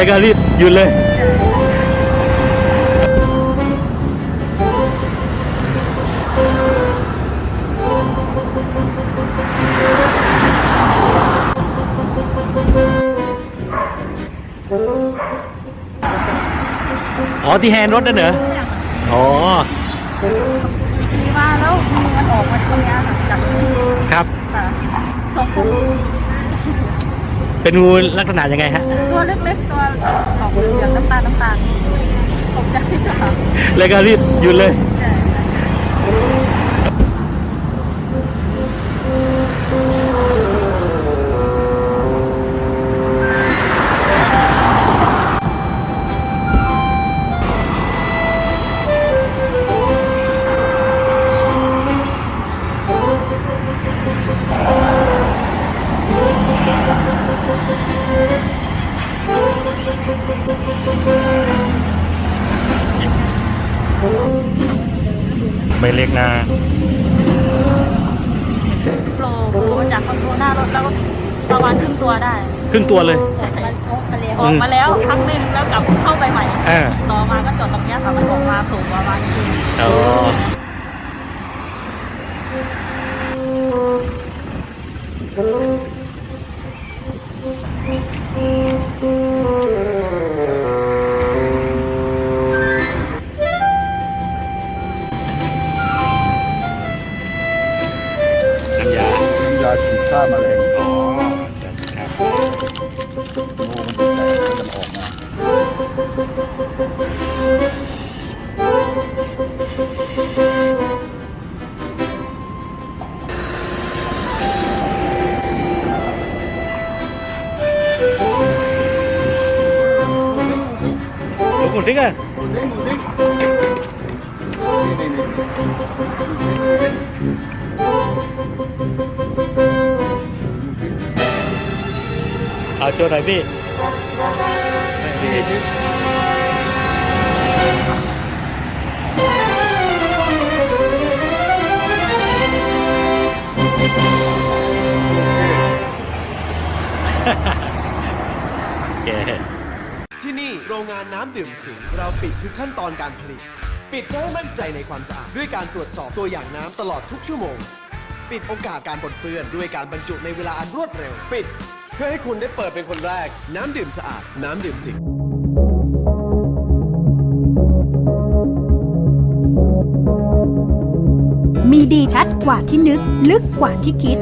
รายการรีบหยุดเลยอ๋อที่แฮนด์รถนั่นเหรออ๋อมาแล้วมันออกมาตรงนี้จากที่ครับสองตัว เป็นงูลักษณะยังไงฮะ ตัวเล็กๆตัวออกเหลืองๆน้ำตาลน้ำตาลตกใจค่ะรายการรีบหยุดเลย ไม่เล็กนะโผล่โผล่มาจากคอนโซลหน้ารถแล้วก็ประมาณครึ่งตัวได้ครึ่งตัวเลยใช่ออกมาแล้วครั้งหนึ่งแล้วกลับเข้าไปใหม่อ่า ต่อมาก็จอดตรงเนี้ยค่ะมันออกมาสูงประมาณครึ่งอ๋อำยาฉีดฆ่าแมลงอ๋อครับงูมันจะแตกมันจะออกมาหลวงปู่ติ๊กอะดูดิดูดินี่นี่นี่ เอาโจหน่อยพี่นี่โอเคที่นี่โรงงานน้ำดื่มสิงห์เราปิดทุกขั้นตอนการผลิต ปิดเพื่อให้มั่นใจในความสะอาด ด้วยการตรวจสอบตัวอย่างน้ำตลอดทุกชั่วโมง ปิดโอกาสการปนเปื้อนด้วยการบรรจุในเวลาอันรวดเร็ว ปิดเพื่อให้คุณได้เปิดเป็นคนแรก น้ำดื่มสะอาด น้ำดื่มสิงมีดีชัดกว่าที่นึก ลึกกว่าที่คิด